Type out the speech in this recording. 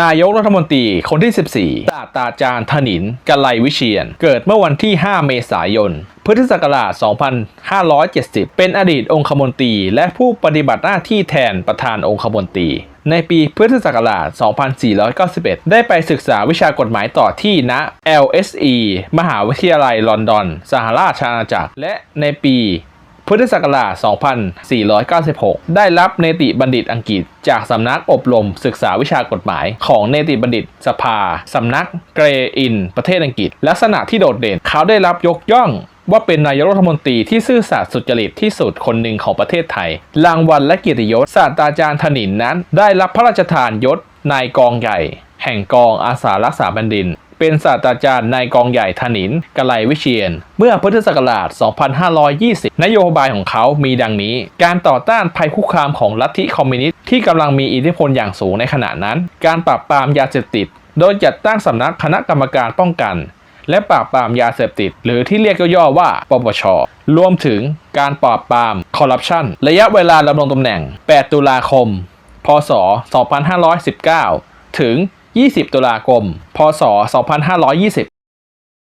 นายกรัฐมนตรีคนที่ 14 ศาสตราจารย์ถนินกัลไลวิเชียน เกิดเมื่อวันที่ 5 เมษายน พุทธศักราช 2570 เป็นอดีตองคมนตรี และผู้ปฏิบัติหน้าที่แทนประธานองคมนตรี ในปีพุทธศักราช 2491 ได้ไปศึกษาวิชากฎหมายต่อที่ณ LSE มหาวิทยาลัยลอนดอน สหราชอาณาจักร และในปี พุทธศักราช 2496 ได้รับเนติบัณฑิตอังกฤษ จากสำนักอบรมศึกษาวิชากฎหมายของเนติบัณฑิตสภา สำนักเกรอิน ประเทศอังกฤษ ลักษณะที่โดดเด่นเขาได้รับยกย่องว่าเป็นนายกรัฐมนตรีที่ซื่อสัตย์สุจริตที่สุดคนหนึ่งของประเทศไทย รางวัลและเกียรติยศศาสตราจารย์ถนินนั้น ได้รับพระราชทานยศนายกองใหญ่ แห่งกองอาสารักษาแผ่นดิน เป็นศาสตราจารย์นายกองใหญ่ถนินกไลวิเชียน เมื่อพุทธศักราช 2520 นโยบายของเขามีดังนี้ การต่อต้านภัยคุกคามของลัทธิคอมมิวนิสต์ที่กำลังมีอิทธิพลอย่างสูงในขณะนั้น การปราบปรามยาเสพติด โดยจัดตั้งสำนักคณะกรรมการป้องกัน และปราบปรามยาเสพติด หรือที่เรียกย่อๆว่า ปปช รวมถึงการปราบปรามคอร์รัปชันระยะเวลาดำรงตำแหน่ง 8 ตุลาคม พศ 2519 ถึง 20 ตุลาคม พศ 2520